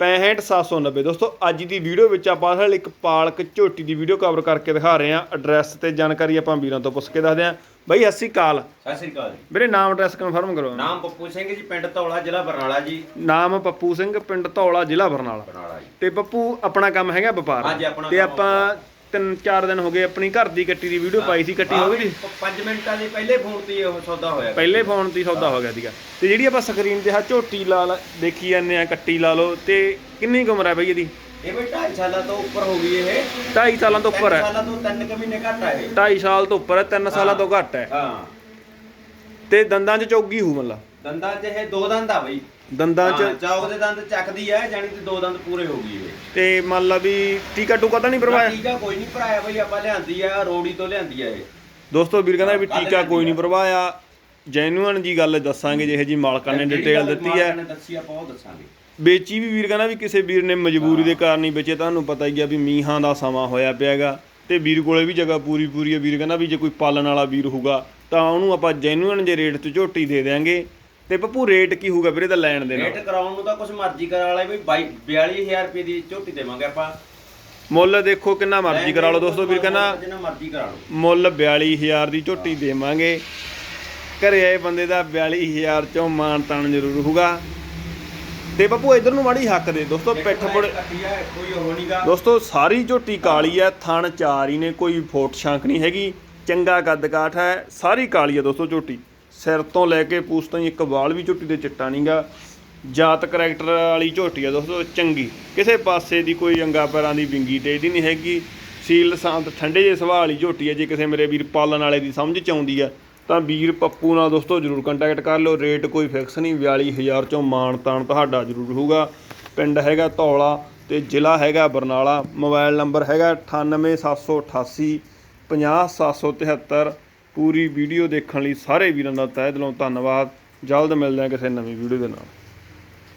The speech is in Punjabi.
65790 ਦੋਸਤੋ ਅੱਜ ਦੀ ਵੀਡੀਓ ਵਿੱਚ ਆਪਾਂ ਅਸਲ ਇੱਕ ਪਾਲਕ ਝੋਟੀ ਦੀ ਵੀਡੀਓ ਕਵਰ ਕਰਕੇ ਦਿਖਾ ਰਹੇ ਹਾਂ। ਐਡਰੈਸ ਤੇ ਜਾਣਕਾਰੀ ਆਪਾਂ ਵੀਰਾਂ ਤੋਂ ਪੁੱਛ ਕੇ ਦੱਸਦੇ ਹਾਂ। ਬਈ ਸਤਿ ਸ਼੍ਰੀ ਅਕਾਲ। ਸਤਿ ਸ੍ਰੀ ਅਕਾਲ ਵੀਰੇ ਨਾਮ ਐਡਰੈਸ ਕਨਫਰਮ ਕਰੋ। ਨਾਮ ਪੱਪੂ ਸਿੰਘ ਜੀ ਪਿੰਡ ਧੌਲਾ ਜ਼ਿਲ੍ਹਾ ਬਰਨਾਲਾ ਜੀ। ਨਾਮ ਪੱਪੂ ਸਿੰਘ ਪਿੰਡ ਧੌਲਾ ਜ਼ਿਲ੍ਹਾ ਬਰਨਾਲਾ। ਬਰਨਾਲਾ ਜੀ। ਤੇ ਪੱਪੂ ਆਪਣਾ ਕੰਮ ਹੈਗਾ ਵਪਾਰ? ਤੇ ਆਪਾਂ ਤਿੰਨ ਚਾਰ ਦਿਨ ਹੋ ਗਏ ਆਪਣੀ ਘਰ ਦੀ ਕੱਟੀ ਦੀ ਵੀਡੀਓ ਪਾਈ ਸੀ ਕੱਟੀ ਹੋ ਗਈ ਸੀ? 5 ਮਿੰਟਾਂ ਦੇ ਪਹਿਲੇ ਫੋਨ ਤੇ ਹੀ ਉਹ ਸੌਦਾ ਹੋਇਆ ਪਹਿਲੇ ਫੋਨ ਤੇ ਹੀ ਸੌਦਾ ਹੋ ਗਿਆ ਸੀਗਾ। ਤੇ ਜਿਹੜੀ ਆਪਾਂ ਸਕਰੀਨ ਤੇ ਆ ਝੋਟੀ ਲਾ ਲਾ- ਦੇਖੀ ਜਾਂਦੇ ਆ ਕੱਟੀ ਲਾ ਲਓ ਤੇ ਕਿੰਨੀ ਕੁ ਉਮਰ ਹੈ ਬਈ ਇਹਦੀ? ਇਹ ਵੀ 2.5 ਸਾਲਾਂ ਤੋਂ ਉੱਪਰ ਹੋ ਗਈ ਇਹ। 2.5 ਸਾਲਾਂ ਤੋਂ ਉੱਪਰ 3 ਹੈ। ਸਾਲਾਂ ਤੋਂ 3 ਕੁ ਮਹੀਨੇ ਘੱਟ ਆ ਇਹ। 2.5 ਸਾਲ ਤੋਂ ਉੱਪਰ ਹੈ 3 ਸਾਲਾਂ ਤੋਂ ਘੱਟ ਹੈ। ਹਾਂ। ਤੇ ਦੰਦਾਂ 'ਚ ਚੌਗੀ ਹੋਊ ਮੱਲਾ ਦੰਦਾਂ 'ਚ ਇਹ ਦੋ ਦੰਦ ਆ ਬਈ। ਦੰਦਾਂ ਹਾਂ, 'ਚ ਚੌਕ ਦੇ ਦੰਦ ਚੱਕਦੀ ਆ ਜਾਨੀ ਕਿ ਦੋ ਦੰਦ ਪੂਰੇ ਹੋ ਗਈ ਇਹ। ਤੇ ਮੰਨ ਲਾ ਵੀ ਟੀਕਾ ਟੂਕਾ ਤਾਂ ਨਹੀਂ ਭਰਵਾਇਆ ਟੀਕਾ ਕੋਈ ਨਹੀਂ ਭਰਾਇਆ ਬਈ ਆਪਾਂ ਲਿਆਂਦੀ ਆ ਰੋੜੀ ਤੋਂ ਲਿਆਂਦੀ ਆ ਇਹ। ਦੋਸਤੋ ਵੀਰ ਕਹਿੰਦਾ ਵੀ ਕੱਲ੍ਹ ਟੀਕਾ ਕੋਈ ਨਹੀਂ ਲਿਆਂਦੀ ਭਰਵਾਇਆ ਜੈਨੂਅਨ ਜੀ ਗੱਲ ਦੱਸਾਂਗੇ ਜਿਹੇ ਜੀ ਮਾਲਕਾਂ ਨੇ ਜਿਹੜੀ ਡਿਟੇਲ ਗੱਲ ਦਿੱਤੀ ਮਾਲਕ ਹੈ ਨੇ ਦੱਸੀ ਆਪਾਂ ਉਹ ਦੱਸਾਂਗੇ। ਵੇਚੀ ਵੀ ਵੀਰ ਕਹਿੰਦਾ ਵੀ ਕਿਸੇ ਵੀਰ ਨੇ ਮਜਬੂਰੀ ਦੇ ਕਾਰਨ ਹੀ ਵੇਚੇ ਤੁਹਾਨੂੰ ਪਤਾ ਹੀ ਆ ਵੀ ਮੀਂਹਾਂ ਦਾ ਸਮਾਂ ਹੋਇਆ ਪਿਆਗਾ। ਤੇ ਵੀਰ ਕੋਲੇ ਵੀ ਜਗ੍ਹਾ ਪੂਰੀ ਪੂਰੀ ਹੈ ਵੀਰ ਕਹਿੰਦਾ ਵੀ ਜੇ ਕੋਈ ਪਾਲਣ ਵਾਲਾ ਵੀਰ ਹੋਊਗਾ ਤਾਂ ਉਹਨੂੰ ਆਪਾਂ ਜੈਨੂਅਨ ਜੇ ਰੇਟ ਤੇ ਝੋਟੀ ਦੇ ਦੇਾਂਗੇ ਤੇ ਪੱਪੂ ਰੇਟ ਕੀ ਹੋਊਗਾ ਵੀਰੇ ਦਾ ਲੈਣ ਦੇ ਰੇਟ ਕਰਾਉਣ ਨੂੰ ਤਾਂ ਕੁਝ ਮਰਜ਼ੀ ਕਰਾ ਲੈ ਬਈ 42000 ਰੁਪਏ ਦੀ ਝੋਟੀ ਦੇਵਾਂਗੇ ਆਪਾਂ। ਮੁੱਲ ਦੇਖੋ ਕਿੰਨਾ ਮਰਜ਼ੀ ਕਰਾ ਲਓ ਦੋਸਤੋ ਵੀਰ ਕਹਿੰਦਾ ਜਿੰਨਾ ਮਰਜ਼ੀ ਕਰਾ ਲਓ। ਮੁੱਲ 42000 ਦੀ ਝੋਟੀ ਦੇਵਾਂਗੇ। ਘਰੇ ਆਏ ਬੰਦੇ ਦਾ 42000 ਚੋਂ ਮਾਨ ਤਾਨ ਜ਼ਰੂਰ ਹੋਊਗਾ। ਤੇ ਬੱਬੂ ਇਧਰ ਨੂੰ ਮਾੜੀ ਹੱਕ ਦੇ ਦੋਸਤੋ ਪਿੱਠ ਪੁੜ ਦੋਸਤੋ ਸਾਰੀ ਝੋਟੀ ਕਾਲੀ ਹੈ ਥਣ ਚਾਰ ਹੀ ਨੇ ਕੋਈ ਫੋਟ ਛਾਂਕ ਨਹੀਂ ਹੈਗੀ। ਚੰਗਾ ਕੱਦ ਕਾਠ ਹੈ ਸਾਰੀ ਕਾਲੀ ਹੈ ਦੋਸਤੋ ਝੋਟੀ। ਸਿਰ ਤੋਂ ਲੈ ਕੇ ਪੂਛ ਤਾਈਂ ਇੱਕ ਵਾਲ ਵੀ ਝੋਟੀ ਦੇ ਚਿੱਟਾ ਨਹੀਂਗਾ ਜਾਤ ਕਰੈਕਟਰ ਵਾਲੀ ਝੋਟੀ ਹੈ ਦੋਸਤੋ, ਚੰਗੀ। ਕਿਸੇ ਪਾਸੇ ਦੀ ਕੋਈ ਅੰਗਾ ਪੈਰਾਂ ਦੀ ਵਿੰਗੀ 'ਤੇ ਇਹਦੀ ਨਹੀਂ ਹੈਗੀ। ਸੀਲ ਸ਼ਾਂਤ ਠੰਡੇ ਜਿਹੇ ਸੁਭਾਅ ਵਾਲੀ ਝੋਟੀ ਹੈ ਜੇ ਕਿਸੇ ਮੇਰੇ ਵੀਰ ਪਾਲਣ ਵਾਲੇ ਦੀ ਸਮਝ ਚ ਆਉਂਦੀ ਹੈ ਤਾਂ ਵੀਰ ਪੱਪੂ ਨਾਲ ਦੋਸਤੋ ਜਰੂਰ ਕੰਟੈਕਟ ਕਰ ਲਿਓ। ਰੇਟ ਕੋਈ ਫਿਕਸ ਨਹੀਂ 42000 ਚੋਂ ਮਾਣ ਤਾਣ ਤੁਹਾਡਾ ਜਰੂਰ ਹੋਊਗਾ। ਪਿੰਡ ਹੈਗਾ ਧੌਲਾ ਤੇ ਜ਼ਿਲ੍ਹਾ ਹੈਗਾ ਬਰਨਾਲਾ। ਮੋਬਾਈਲ ਨੰਬਰ ਹੈਗਾ 98788 50773 ਪੂਰੀ ਵੀਡੀਓ ਦੇਖਣ ਲਈ ਸਾਰੇ ਵੀਰਾਂ ਦਾ ਤਹਿ ਦਿਲੋਂ ਧੰਨਵਾਦ। ਜਲਦ ਮਿਲਦੇ ਹਾਂ ਕਿਸੇ ਨਵੀਂ ਵੀਡੀਓ ਦੇ ਨਾਲ।